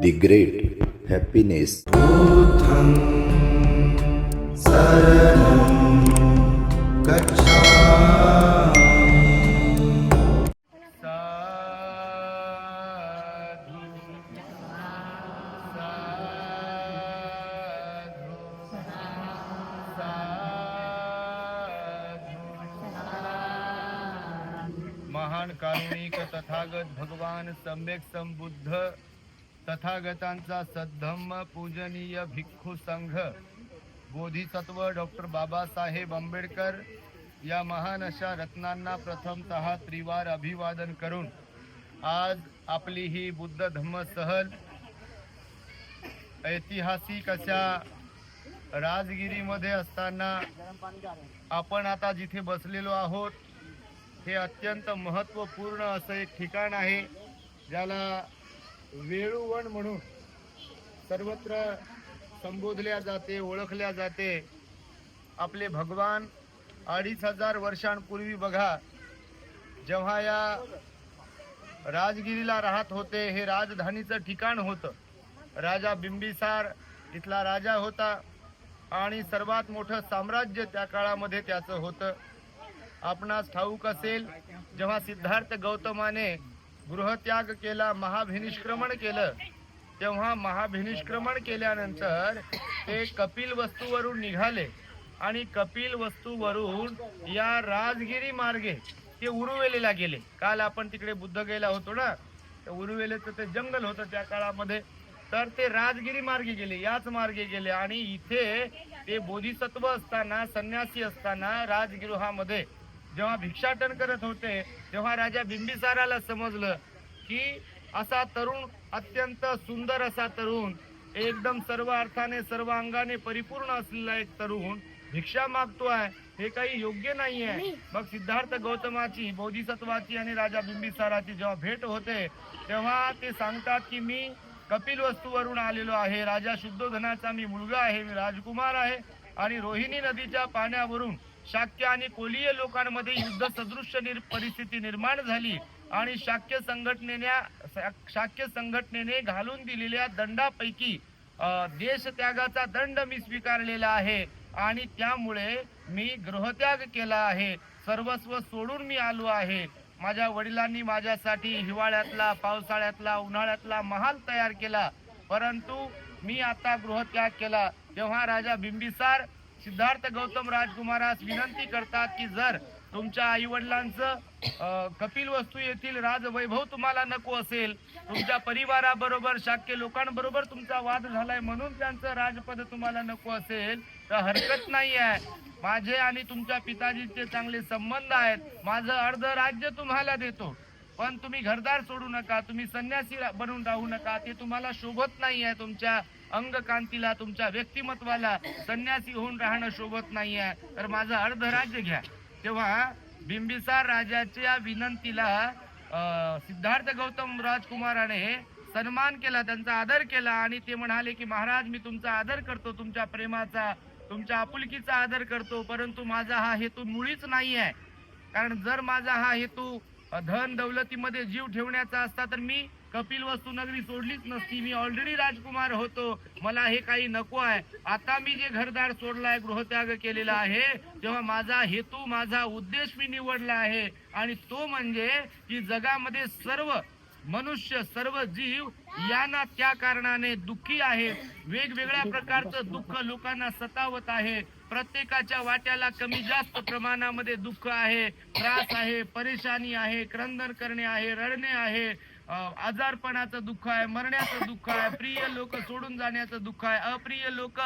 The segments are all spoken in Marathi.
the great happiness. साधु साधु साधु महान कारुणिक तथागत भगवान सम्यक संबुद्ध तथागतांचा सद्धम्म पूजनीय भिक्खू संघ. बोधिसत्व डॉक्टर बाबासाहेब आंबेडकर या महान अशा रत्नांना प्रथमतः त्रिवार अभिवादन करून आज आपली ही बुद्ध धम्म सहल ऐतिहासिक अशा राजगिरीमध्ये असताना आपण आता जिथे बसलेलो आहोत हे अत्यंत महत्त्वपूर्ण असं एक ठिकाण आहे ज्याला वेळुवण म्हणून सर्वत्र संबोधल्या जाते ओळखल्या जाते. आपले भगवान अडीच हजार वर्षांपूर्वी बघा जेव्हा या राजगिरीला राहत होते हे राजधानीचं ठिकाण होतं. राजा बिंबिसार इथला राजा होता आणि सर्वात मोठं साम्राज्य त्या काळामध्ये त्याचं होतं. आपणास ठाऊक असेल जेव्हा सिद्धार्थ गौतमाने गृहत्याग केला महाभिनिष्क्रमण केलं. तेव्हा महाभिनिष्क्रमण केल्यानंतर ते कपिल वस्तूवरून निघाले आणि कपिल वस्तूवरून या राजगिरी मार्गे ते उरुवेलेला गेले. काल आपण तिकडे बुद्ध गेला होतो ना? तर उरुवेलेचं ते जंगल होतं त्या काळामध्ये. तर ते राजगिरी मार्गे गेले याच मार्गे गेले आणि इथे ते बोधिसत्व असताना संन्यासी असताना राजगृहामध्ये जेव्हा भिक्षाटन करत होते तेव्हा राजा बिंबिसाराला समजलं की असा तरुण अत्यंत सुंदर असा तरुण एकदम सर्व अर्थाने सर्व अंगाने परिपूर्ण असलेला एक तरुण भिक्षा मागतोय हे काही योग्य नाही. आहे मग सिद्धार्थ गौतमाची बोधिसत्वाची आणि राजा बिंबिसाराची जेव्हा भेट होते तेव्हा ते सांगतात की मी कपिल वस्तूवरून आलेलो आहे. राजा शुद्धोधनाचा मी मुलगा आहे मी राजकुमार आहे आणि रोहिणी नदीच्या पाण्यावरून शाक्य आणि कोलीय लोकांमध्ये युद्ध सदृश्य निर परिस्थिती निर्माण झाली आणि शाक्य संघटनेने शाक्य संघटनेने घालून दिलेल्या दंडापैकी देशत्यागाचा दंड मी स्वीकारलेला आहे आणि त्यामुळे मी गृहत्याग केला आहे. सर्वस्व सोडून मी आलो आहे. माझ्या वडिलांनी माझ्यासाठी हिवाळ्यातला पावसाळ्यातला उन्हाळ्यातला महाल तयार केला. परंतु मी आता गृहत्याग केला. तेव्हा राजा बिंबिसार सिद्धार्थ गौतम राजकुमारास विनंती करतात की जर तुमच्या आई वडिलांचं कपिल वस्तू येथील राजवैभव तुम्हाला नको असेल तुमच्या परिवाराबरोबर शाक्य लोकांबरोबर तुमचा वाद झालाय म्हणून त्यांचं राजपद तुम्हाला नको असेल तर हरकत नाही आहे. माझे आणि तुमच्या पिताजीचे चांगले संबंध आहेत. माझं अर्ध राज्य तुम्हाला देतो. पण तुम्ही घरदार सोडू नका तुम्ही संन्यासी बनून राहू नका ते तुम्हाला शोभत नाही आहे तुमच्या अंगकांतीला तुमच्या व्यक्तिमत्वाला संन्यासी होऊन राहणं शोभत नाही आहे तर माझं अर्ध राज्य घ्या. तेव्हा बिंबिसार राजाच्या विनंतीला सिद्धार्थ गौतम राजकुमाराने सन्मान केला त्यांचा आदर केला आणि ते म्हणाले की महाराज मी तुमचा आदर करतो तुमच्या प्रेमाचा तुमच्या आपुलकीचा आदर करतो परंतु माझा हा हेतू मुळीच नाही आहे कारण जर माझा हा हेतू धन दौलतीमध्ये जीव ठेवण्याचा असता तर मी कपिल वस्तू नगरी सोडलीच नसती. मी ऑलरेडी राजकुमार होतो. मला हे काही नको आहे. आता मी जे घरदार सोडलाय गृहत्याग केलेला आहे तेव्हा माझा हेतू माझा उद्देश मी निवडला आहे. आणि तो म्हणजे की जगामध्ये सर्व मनुष्य सर्व जीव यांना त्या कारणाने दुःखी आहेत वेगवेगळ्या प्रकारचं दुःख लोकांना सतावत आहे. प्रत्येकाच्या वाट्याला कमी जास्त प्रमाणामध्ये दुःख आहे. त्रास आहे परेशानी आहे क्रंदन करणे आहे रडणे आहे. आजारपणाचं दुःख आहे मरण्याचं दुःख आहे प्रिय लोक सोडून जाण्याचं दुःख आहे अप्रिय लोक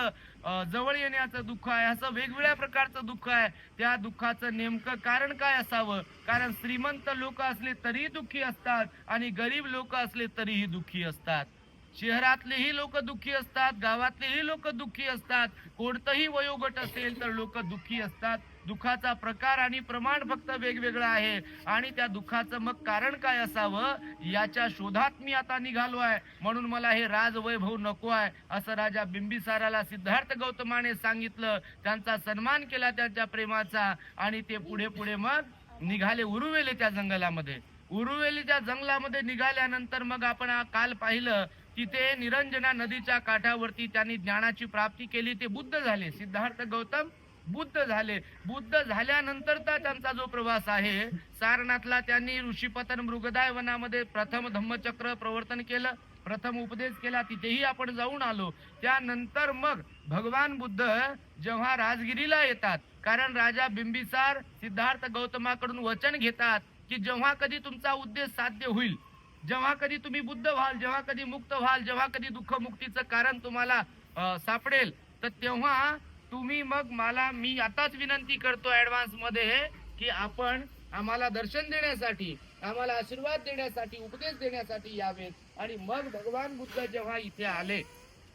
जवळ येण्याचं दुःख आहे असं वेगवेगळ्या प्रकारचं दुःख आहे. त्या दुःखाचं नेमकं कारण काय असावं? कारण श्रीमंत लोक असले तरीही दुःखी असतात आणि गरीब लोक असले तरीही दुःखी असतात. शहरातलेही लोक दुःखी असतात गावातलेही लोक दुःखी असतात. कोणतंही वयोगट असेल तर लोक दुःखी असतात. दुःखाचा प्रकार आणि प्रमाण फक्त वेगवेगळं आहे. आणि त्या दुःखाचं मग कारण काय असावं याच्या शोधात मी आता निघालो आहे. म्हणून मला हे राजवैभव नको आहे असं राजा बिंबिसाराला सिद्धार्थ गौतमाने सांगितलं. त्यांचा सन्मान केला त्यांच्या प्रेमाचा आणि ते पुढे पुढे मग निघाले उरुवेले त्या जंगलामध्ये. उरुवेलीच्या जंगलामध्ये निघाल्यानंतर मग आपण काल पाहिलं तिथे निरंजना नदीच्या काठावरती त्यांनी ज्ञानाची प्राप्ती केली ते बुद्ध झाले. सिद्धार्थ गौतम बुद्ध झाले. बुद्ध झाल्यानंतरचा त्यांचा जो प्रवास आहे सारनाथला त्यांनी ऋषीपतन मृगदाय वनामध्ये प्रथम धम्मचक्र प्रवर्तन केलं प्रथम उपदेश केला तिथेही आपण जाऊन आलो. त्यानंतर मग भगवान बुद्ध जेव्हा राजगिरीला येतात कारण राजा बिंबिसार सिद्धार्थ गौतमाकडून वचन घेतात की जेव्हा कधी तुमचा उद्देश साध्य होईल जेव्हा कधी तुम्ही बुद्ध व्हाल जेव्हा कधी मुक्त व्हाल जेव्हा कधी दुःख मुक्तीचं कारण तुम्हाला सापडेल तर तेव्हा तुम्ही मग मला मी आताच विनंती करतो ऍडव्हान्समध्ये की आपण आम्हाला दर्शन देण्यासाठी आम्हाला आशीर्वाद देण्यासाठी उपदेश देण्यासाठी यावेत. आणि मग भगवान बुद्ध जेव्हा इथे आले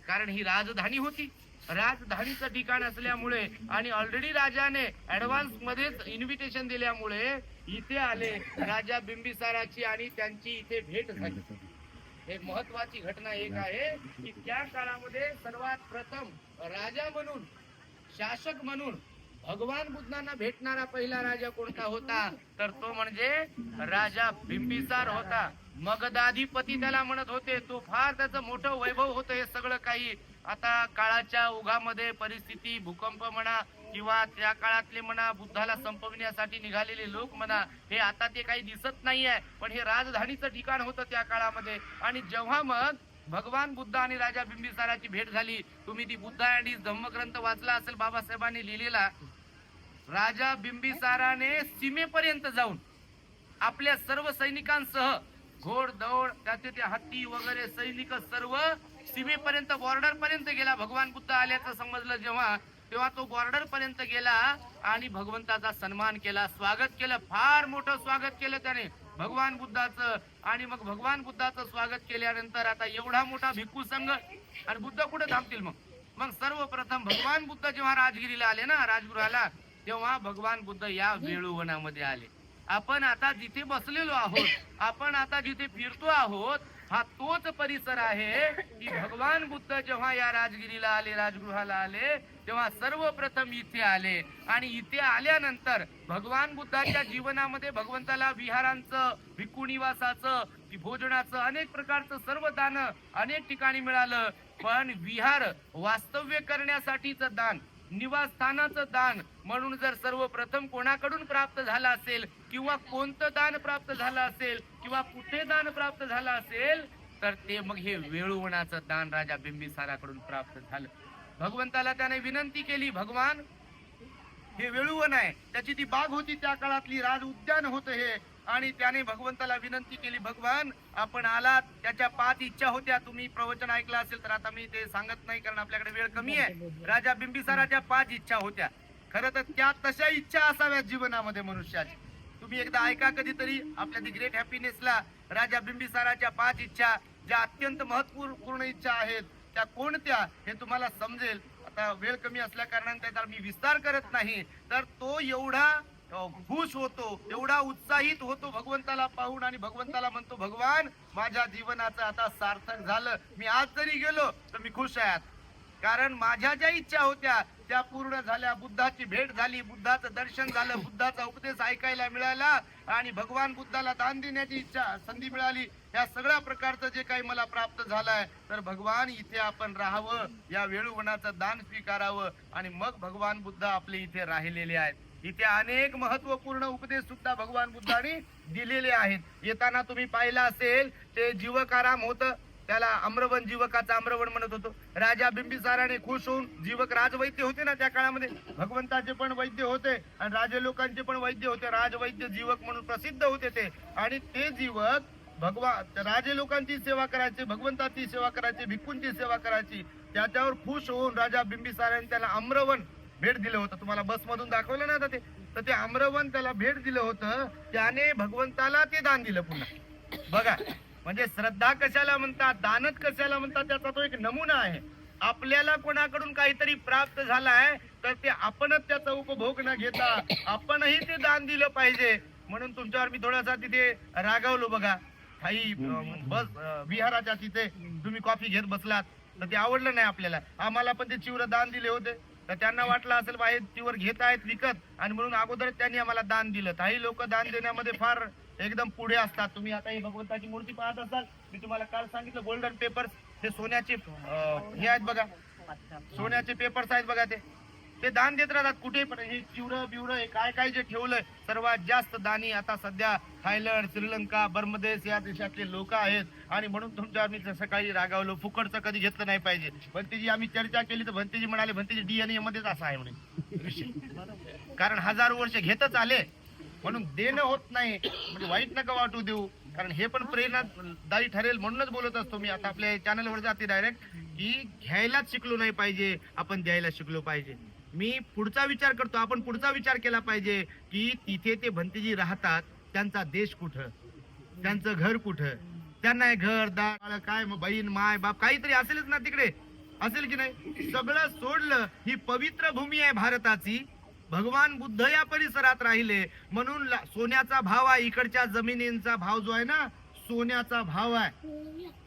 कारण ही राजधानी होती. राजधानीचं ठिकाण असल्यामुळे आणि ऑलरेडी राजाने ऍडव्हान्स मध्येच इन्व्हिटेशन दिल्यामुळे इथे आले राजा बिंबिसाराची आणि त्यांची इथे भेट झाली. हे महत्वाची घटना एक आहे की त्या काळामध्ये सर्वात प्रथम राजा म्हणून शासक म्हणून भगवान बुद्धांना भेटणारा पहिला राजा कोणता होता? तर तो म्हणजे राजा बिंबिसार होता. मगधाधिपती त्याला म्हणत होते तो फार त्याचं मोठं वैभव होतं हे सगळं काही आता काळाच्या ओघामध्ये परिस्थिती भूकंप म्हणा किंवा त्या काळातले म्हणा बुद्धाला संपविण्यासाठी निघालेले लोक म्हणा हे आता ते काही दिसत नाहीये. पण हे राजधानीचं ठिकाण होतं त्या काळामध्ये. आणि जेव्हा मग भगवान बुद्ध आणि राजा बिंबिसाराची भेट झाली तुम्ही ती बुद्ध आणि धम्मग्रंथ वाचला असेल बाबासाहेबांनी लिहिलेला राजा बिंबिसाराने सीमेपर्यंत जाऊन आपल्या सर्व सैनिकांसह घोड दौड त्याचे ते हत्ती वगैरे सैनिक सर्व सीमेपर्यंत बॉर्डर पर्यंत गेला भगवान बुद्ध आल्याचं समजलं जेव्हा तेव्हा तो बॉर्डर पर्यंत गेला आणि भगवंताचा सन्मान केला स्वागत केलं फार मोठं स्वागत केलं त्याने भगवान बुद्धाचं. आणि मग भगवान बुद्धाचं स्वागत केल्यानंतर आता एवढा मोठा भिक्खू संघ आणि बुद्ध कुठे थांबतील मग? मग सर्वप्रथम भगवान बुद्ध जेव्हा राजगिरीला आले ना राजगृहाला तेव्हा भगवान बुद्ध या वेळुवनामध्ये आले. आपण आता जिथे बसलेलो आहोत आपण आता जिथे फिरतो आहोत हा तोच परिसर आहे की भगवान बुद्ध जेव्हा या राजगिरीला आले राजगृहाला आले तेव्हा सर्वप्रथम इथे आले. आणि इथे आल्यानंतर भगवान बुद्धाच्या जीवनामध्ये भगवंताला विहारांचं भिक्खू निवासाचं भोजनाचं अनेक प्रकारचं सर्व दान अनेक ठिकाणी मिळालं. पण विहार वास्तव्य करण्यासाठीचं दान निवासस्थानाचं दान म्हणून जर सर्वप्रथम कोणाकडून प्राप्त झालं असेल किंवा कोणतं दान प्राप्त झालं असेल किंवा कुठे दान प्राप्त झालं असेल तर ते मग हे वेळुवनाचं दान राजा बिंबिसाराकडून प्राप्त झालं. भगवंताला त्याने विनंती केली भगवान हे वेळुवन आहे. त्याची ती बाग होती त्या काळातली राज उद्यान होतं हे. आणि त्याने भगवंताला विनंती केली भगवान आपण आलात त्याच्या पाच इच्छा होत्या. तुम्ही प्रवचन ऐकलं असेल तर आता मी ते सांगत नाही कारण आपल्याकडे वेळ कमी आहे. राजा बिंबिसाराच्या पाच इच्छा होत्या. खरं तर त्या तशा इच्छा असाव्यात जीवनामध्ये मनुष्याची. तुम्ही एकदा ऐका कधीतरी आपल्या दी ग्रेट हॅपीनेसला राजा बिंबिसाराच्या पाच इच्छा ज्या अत्यंत महत्त्वपूर्ण इच्छा आहेत त्या कोणत्या हे तुम्हाला समजेल. आता वेळ कमी असल्या कारणाने त्याचा मी विस्तार करत नाही तर तो एवढा खुश होतो एवढा उत्साहित होतो भगवंताला पाहून आणि भगवंताला म्हणतो भगवान माझ्या जीवनाचं आता सार्थक झालं. मी आज जरी गेलो तर मी खुश आहे. कारण माझ्या ज्या इच्छा होत्या त्या पूर्ण झाल्या बुद्धाची भेट झाली बुद्धाचं दर्शन झालं बुद्धाचा उपदेश ऐकायला मिळाला आणि भगवान बुद्धाला दान देण्याची इच्छा संधी मिळाली. या सगळ्या प्रकारचं जे काही मला प्राप्त झालंय तर भगवान इथे आपण राहावं या वेळुवनाचं दान स्वीकारावं आणि मग भगवान बुद्ध आपले इथे राहिलेले आहेत. इथे अनेक महत्त्वपूर्ण उपदेश सुद्धा भगवान बुद्धाने दिलेले आहेत. येताना तुम्ही पाहिलं असेल ते जीवकाराम होतं. त्याला आम्रवन जीवकाचा अम्रवन म्हणत होतो. राजा बिंबिसाराने खुश होऊन जीवक राजवैद्य होते ना त्या काळामध्ये. भगवंताचे पण वैद्य होते आणि राजे लोकांचे पण वैद्य होते. राजवैद्य जीवक म्हणून प्रसिद्ध होते ते. आणि ते जीवक भगवान राजे लोकांची सेवा करायची भगवंताची सेवा करायची भिक्खूंची सेवा करायची. त्याच्यावर खुश होऊन राजा बिंबिसाराने त्याला आम्रवन भेट दिलं होतं. तुम्हाला बसमधून दाखवलं ना आता ते? तर ते आम्रवन त्याला भेट दिलं होतं. त्याने भगवंताला ते दान दिलं पुन्हा. बघा. म्हणजे श्रद्धा कशाला म्हणतात दानच कशाला म्हणतात त्याचा तो एक नमुना आहे. आपल्याला कोणाकडून काहीतरी प्राप्त झालाय तर ते आपणच त्याचा उपभोग न घेता आपणही ते दान दिलं पाहिजे. म्हणून तुमच्यावर मी थोडासा तिथे रागावलो बघा. काही बस विहाराच्या तिथे तुम्ही कॉफी घेत बसलात तर ते आवडलं नाही आपल्याला. आम्हाला पण ते चिवर दान दिले होते. तर त्यांना वाटलं असेल बाहेर हे चिवर घेत आहेत विकत. आणि म्हणून अगोदर त्यांनी आम्हाला दान दिलं. काही लोक दान देण्यामध्ये फार एकदम पुढे असतात. तुम्ही आता ही भगवंताची मूर्ती पाहत असाल मी तुम्हाला काल सांगितलं गोल्डन पेपर्स हे सोन्याचे हे आहेत बघा. सोन्याचे पेपर्स आहेत बघा ते. ते दान देत राहतात कुठे पण हे चिवरं बिवरं हे काय काय जे ठेवलंय सर्वात जास्त दानी आता सध्या थायलंड श्रीलंका बर्मदेश या देशातले लोक आहेत. आणि म्हणून तुमच्यावर मी सकाळी रागावलो फुकटचं कधी घेतलं नाही पाहिजे. भंतीजी आम्ही चर्चा केली तर भंतीजी म्हणाले भंतेजी डीएनए मध्येच असं आहे म्हणे. कारण हजारो वर्ष घेतच आले. म्हणून देणं होत नाही. म्हणजे वाईट नका वाटू देऊ. कारण हे पण प्रेरणादायी ठरेल म्हणूनच बोलत असतो मी. आता आपल्या चॅनलवर जाते डायरेक्ट की घ्यायलाच शिकलो नाही पाहिजे. आपण द्यायला शिकलो पाहिजे. मी पुढचा विचार करतो. आपण पुढचा विचार केला पाहिजे की तिथे ते भंतीजी राहतात. त्यांचा देश कुठं? त्यांचं घर कुठं? त्यांना घर दार काय मग बहीण माय बाप काहीतरी असेलच ना तिकडे? असेल की नाही? सगळं सोडलं. ही पवित्र भूमी आहे भारताची. भगवान बुद्ध या परिसरात राहिले. म्हणून सोन्याचा भाव आहे. इकडच्या जमिनींचा भाव जो आहे ना सोन्याचा भाव आहे.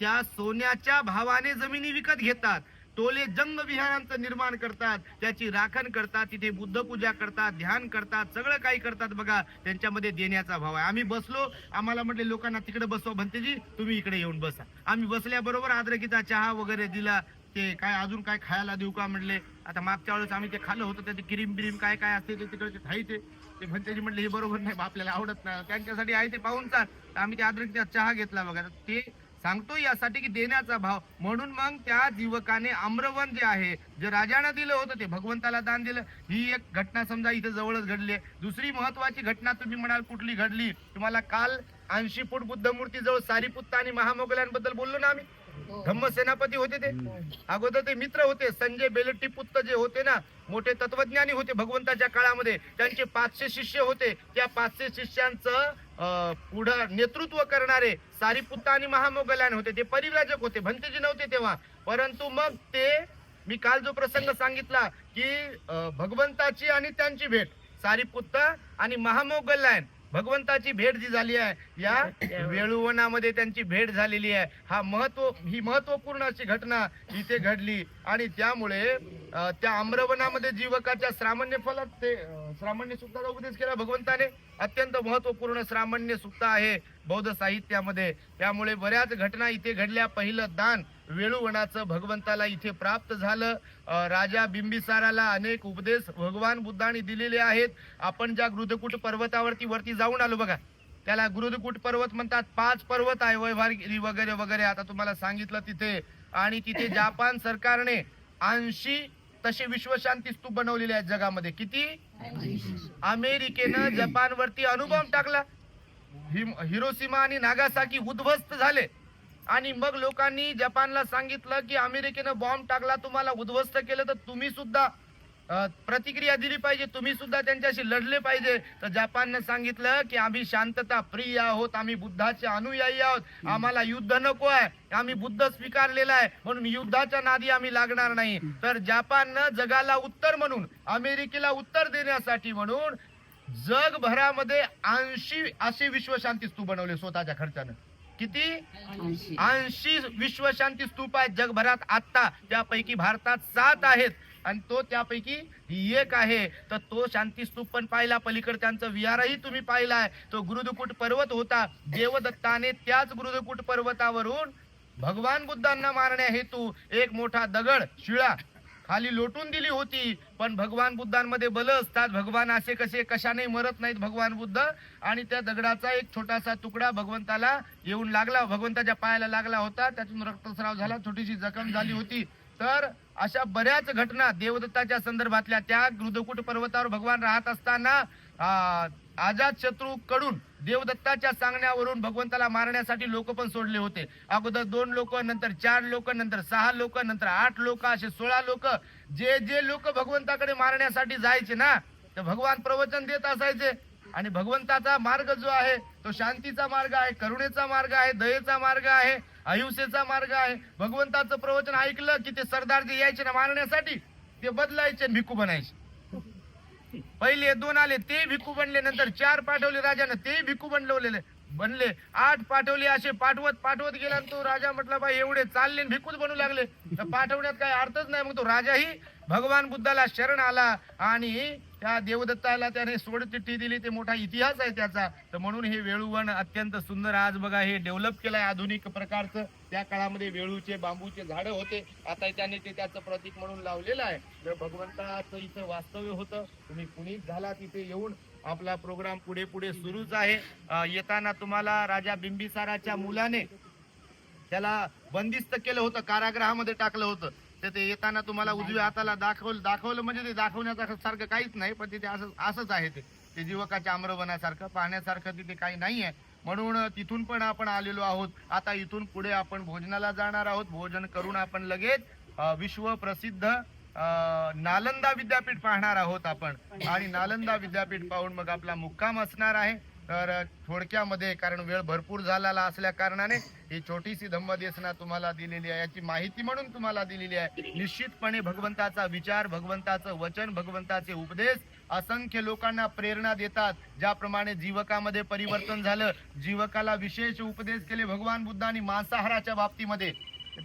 त्या सोन्याच्या भावाने जमिनी विकत घेतात. टोले जंग विहारांचं निर्माण करतात. त्याची राखण करतात. तिथे बुद्ध पूजा करतात ध्यान करतात सगळं काही करतात बघा. त्यांच्यामध्ये देण्याचा भाव आहे. आम्ही बसलो. आम्हाला म्हटले लोकांना तिकडे बसवा. भंतेजी तुम्ही इकडे येऊन बसा. आम्ही बसल्याबरोबर आद्रकीचा चहा वगैरे दिला. ते काय अजून काय खायला देऊ का म्हणले? आता मागच्या वेळेस आम्ही ते खाल्लं होतं त्याचे क्रीम बिरीम काय काय असते ते तिकडचे खायचे. ते भंतेजी म्हटले हे बरोबर नाही आपल्याला आवडत नाही. त्यांच्यासाठी आहे ते पाहून चाल. तर आम्ही ते अद्रकीचा चहा घेतला बघा. ते सांगतो यासाठी की देण्याचा भाव. म्हणून मग त्या युवकाने आम्रवन जे आहे जे राजानं दिलं होतं ते भगवंताला दान दिलं. ही एक घटना समजा इथं जवळच घडली आहे. दुसरी महत्वाची घटना तुम्ही म्हणाल कुठली घडली? तुम्हाला काल ऐंशी फूट बुद्ध मूर्ती जवळ आणि महामोगल्यांबद्दल बोललो ना आम्ही? धम्म सेनापती होते ते. अगोदर ते मित्र होते. संजय बेलट्टी पुत्त जे होते ना मोठे तत्वज्ञानी होते भगवंताच्या काळामध्ये. त्यांचे पाचशे शिष्य होते. त्या पाचशे शिष्यांचं पुढं नेतृत्व करणारे सारीपुत्त आणि महामोगलान होते. ते परिव्राजक होते. भंतेजी नव्हते तेव्हा. परंतु मग ते मी काल जो प्रसंग सांगितला की भगवंताची आणि त्यांची भेट सारीपुत्त आणि महामोगलायन. भगवंताची भेट जी झाली आहे या वेळुवनामध्ये त्यांची भेट झालेली आहे. हा महत्त्व ही महत्त्वपूर्ण अशी घटना इथे घडली. आणि त्यामुळे त्या आम्रवनामध्ये जीवकाच्या सामान्य फलात ते श्रामण्य सुक्ताचा उपदेश केला भगवंताने. अत्यंत महत्त्वपूर्ण श्रामण्य सुक्त आहे बौद्ध साहित्यामध्ये. त्यामुळे बऱ्याच घटना इथे घडल्या. पहिलं दान वेळुवनाचं भगवंताला इथे प्राप्त झालं. राजा बिंबिसाराला अनेक उपदेश भगवान बुद्धाने दिलेले आहेत. आपण ज्या गृधकूट पर्वतावरती वरती जाऊन आलो बघा त्याला गृधकूट पर्वत म्हणतात. पाच पर्वत आहे वैभागिरी वगैरे वगैरे. आता तुम्हाला सांगितलं तिथे. आणि तिथे जापान सरकारने ऐंशी तसे विश्वशांती स्तूप बनवलेले आहेत जगामध्ये. किती? अमेरिकेनं. जपानवरती अणुबॉम्ब टाकला. हिरोशिमा आणि नागासाकी उद्ध्वस्त झाले. आणि मग लोकांनी जपानला सांगितलं की अमेरिकेनं बॉम्ब टाकला तुम्हाला उद्ध्वस्त केलं तर तुम्ही सुद्धा प्रतिक्रिया दिली पाहिजे. तुम्ही सुद्धा त्यांच्याशी लढले पाहिजे. तर जपाननं सांगितलं की आम्ही शांतता प्रिय आहोत. आम्ही बुद्धाचे अनुयायी आहोत. आम्हाला युद्ध नको आहे. आम्ही बुद्ध स्वीकारलेला आहे. म्हणून युद्धाच्या नादी आम्ही लागणार नाही. तर जपाननं जगाला उत्तर म्हणून अमेरिकेला उत्तर देण्यासाठी म्हणून जगभरामध्ये ऐंशी असे विश्वशांती स्तूप बनवले स्वतःच्या खर्चानं. किती? ऐंशी. विश्वशांती स्तूप आहेत जगभरात आता त्यापैकी भारतात सात आहेत. आणि तो त्यापैकी एक आहे. तर तो शांती स्तूप पण पाहिला. पलीकडे त्यांचं विहारही तुम्ही पाहिलाय. तो गुरुदकुट पर्वत होता. देवदत्ताने त्याच गुरुदकुट पर्वतावरून भगवान बुद्धांना मारण्या हेतू एक मोठा दगड शिळा खाली लोटून दिली होती. पण भगवान बुद्धांमध्ये बल असतात भगवान असे कसे कशाने मरत नाहीत भगवान बुद्ध. आणि त्या दगडाचा एक छोटासा तुकडा भगवंताला येऊन लागला. भगवंताच्या पायाला लागला होता. त्यातून रक्तस्राव झाला. छोटीशी जखम झाली होती. तर अशा बऱ्याच घटना देवदत्ताच्या संदर्भातल्या त्या गृदकूट पर्वतावर भगवान राहत असताना आजाद शत्रू कडून देवदत्ताच्या सांगण्यावरून भगवंताला मारण्यासाठी लोक पण सोडले होते. अगोदर दोन लोक नंतर चार लोक नंतर सहा लोक नंतर आठ लोक असे सोळा लोक. जे जे लोक भगवंताकडे मारण्यासाठी जायचे ना ते भगवान प्रवचन देत असायचे. आणि भगवंताचा मार्ग जो आहे तो शांतीचा मार्ग आहे करुणेचा मार्ग आहे दयेचा मार्ग आहे अहिंसेचा मार्ग आहे. भगवंताचं प्रवचन ऐकलं की ते सरदार जे यायचे ना मारण्यासाठी ते बदलायचे आणि भिक्खू बनायचे. पहिले दोन आले ते भिकू बनले नंतर चार पाठवले राजाने ते भिक्खू बनवलेले बनले. आठ पाठवले असे पाठवत पाठवत गेला तो राजा म्हटला बाई एवढे चालले आणि भिक्खूच बनू लागले. तर पाठवण्यात काही अर्थच नाही मग तो राजाही भगवान बुद्धाला शरण आला आणि त्या देवदत्ताला त्याने सोडचिठ्ठी दिली. ते मोठा इतिहास आहे त्याचा. तर म्हणून हे वेळुवन अत्यंत सुंदर आज बघा हे डेव्हलप केलंय आधुनिक प्रकारचं. त्या काळामध्ये वेळूचे बांबूचे झाडं होते. आता त्याने ते त्याचं प्रतीक म्हणून लावलेलं आहे. तर भगवंताचं इथं वास्तव्य होतं. तुम्ही कुणीच झाला तिथे येऊन आपला प्रोग्राम पुढे पुढे सुरूच आहे. येताना तुम्हाला राजा बिंबिसाराच्या मुलाने त्याला बंदिस्त केलं होतं कारागृहामध्ये टाकलं होतं. तर ते येताना तुम्हाला उजव्या हाताला दाखवलं दाखवलं म्हणजे ते दाखवण्याचा सारखं काहीच नाही पण तिथे असं असंच आहे ते. ते जीवकाच्या आम्रवनासारखं पाहण्यासारखं तिथे काही नाही आहे म्हणून तिथून पण आपण आलेलो आहोत. आता इथून पुढे आपण भोजनाला जाणार आहोत. भोजन करून आपण लगेच विश्व प्रसिद्ध नालंदा विद्यापीठ पाहणार आहोत आपण. आणि नालंदा विद्यापीठ पाहून मग आपला मुक्काम असणार आहे. तर थोडक्यामध्ये कारण वेळ भरपूर झालेला असल्या कारणाने ही छोटीशी धम्मदेसना तुम्हाला दिलेली आहे. याची माहिती म्हणून तुम्हाला दिलेली आहे. निश्चितपणे भगवंताचा विचार भगवंताचं वचन भगवंताचे उपदेश असंख्य लोकांना प्रेरणा देतात. ज्याप्रमाणे जीवकामध्ये परिवर्तन झालं जीवकाला विशेष उपदेश केले भगवान बुद्धांनी मांसाहाराच्या बाबतीमध्ये.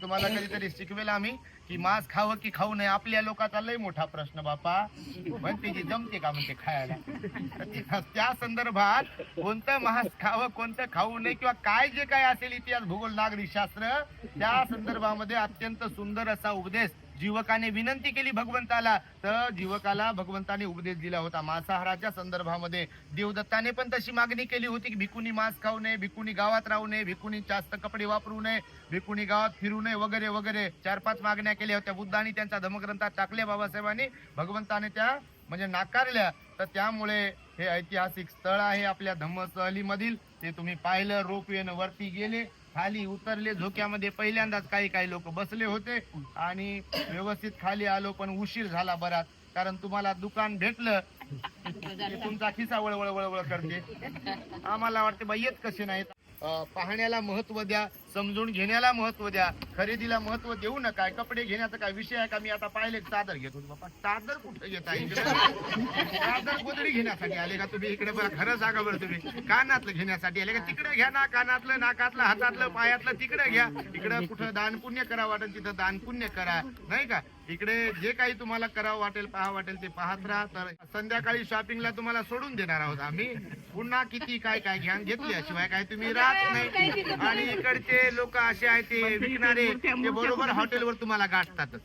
तुम्हाला कधीतरी शिकवेल आम्ही. की मांस खावं की खाऊ नये आपल्या लोकांचा लय मोठा प्रश्न बापा. म्हणते की जमते का म्हणते खायला? तर त्या संदर्भात कोणतं मांस खावं कोणतं खाऊ नये किंवा काय जे काय असेल इतिहास भूगोल नागरिक शास्त्र त्या संदर्भामध्ये अत्यंत सुंदर असा उपदेश जीवकाने विनंती केली भगवंताला. तर जीवकाला भगवंताने उपदेश दिला होता. मांसाहाराच्या संदर्भामध्ये देवदत्ताने पण तशी मागणी केली होती की भिकुनी मांस खाऊ नये भिकुनी गावात राहू नये भिकुनी जास्त कपडे वापरू नये भिकुनी गावात फिरू नये वगैरे वगैरे चार पाच मागण्या केल्या होत्या. बुद्धांनी त्यांच्या धमग्रंथात टाकल्या बाबासाहेबांनी. भगवंताने त्या म्हणजे नाकारल्या. तर त्यामुळे हे ऐतिहासिक स्थळ आहे आपल्या धम्मसहलीमधील ते तुम्ही पाहिलं रोपवेनं वरती गेले. खाली उतरले झोक्यामध्ये पहिल्यांदाच काही काही लोक बसले होते आणि व्यवस्थित खाली आलो पण उशीर झाला बराच. कारण तुम्हाला दुकान भेटलं तुमचा खिसा वळवळ वळवळ करते. आम्हाला वाटते बाई येत कसे नाहीत. पाहण्याला महत्त्व द्या. समजून घेण्याला महत्त्व द्या खरेदीला महत्त्व देऊ नका कपडे घेण्याचा काय विषय आहे का? मी आता पाहिले चादर घेतो बाबा चादर कुठे घेता? चादर गोदडी घेण्यासाठी आले का तुम्ही? इकडे बरं खरं सांगा बरं तुम्ही. कानातलं घेण्यासाठी आले का? तिकडे घ्या ना कानातलं नाकातलं हातातलं पायातलं तिकडे घ्या. इकडे कुठं दान पुण्य करा वाटेल तिथं दान पुण्य करा. नाही का? इकडे जे काही तुम्हाला करावं वाटेल पाहा वाटेल ते पाहत राहा. तर संध्याकाळी शॉपिंगला तुम्हाला सोडून देणार आहोत आम्ही. पुन्हा किती काय काय घ्या घेतल्याशिवाय काय तुम्ही राहत नाही आणि इकडचे लोक असे आहेत ते विकणारे ते बरोबर हॉटेलवर तुम्हाला गाठतातच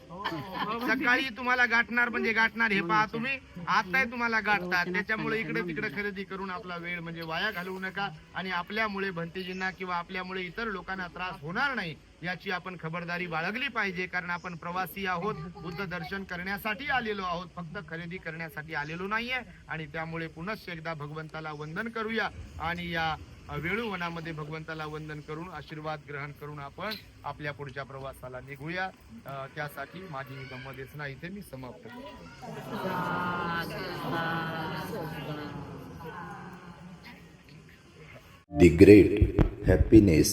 सकाळी तुम्हाला गाठणार म्हणजे गाठणार हे पहा तुम्ही. आताही तुम्हाला गाठतात. त्याच्यामुळे इकडे तिकडे खरेदी करून आपला वेळ म्हणजे वाया घालवू नका आणि आपल्यामुळे भंतेजींना किंवा आपल्यामुळे इतर लोकांना त्रास होणार नाही याची आपण खबरदारी बाळगली पाहिजे कारण आपण प्रवासी आहोत. बुद्ध दर्शन करण्यासाठी आलेलो आहोत. फक्त खरेदी करण्यासाठी आलेलो नाहीये आणि त्यामुळे पुनश्च एकदा भगवंताला वंदन करूया आणि या वेळू वनामध्ये भगवंताला वंदन करून आशीर्वाद ग्रहण करून आपण आपल्या पुढच्या प्रवासाला निघूया त्यासाठी माझी ही धम्मदेशना इथे मी समाप्त करतो The great happiness.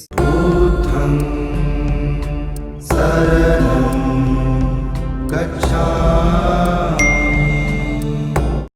गच्छामि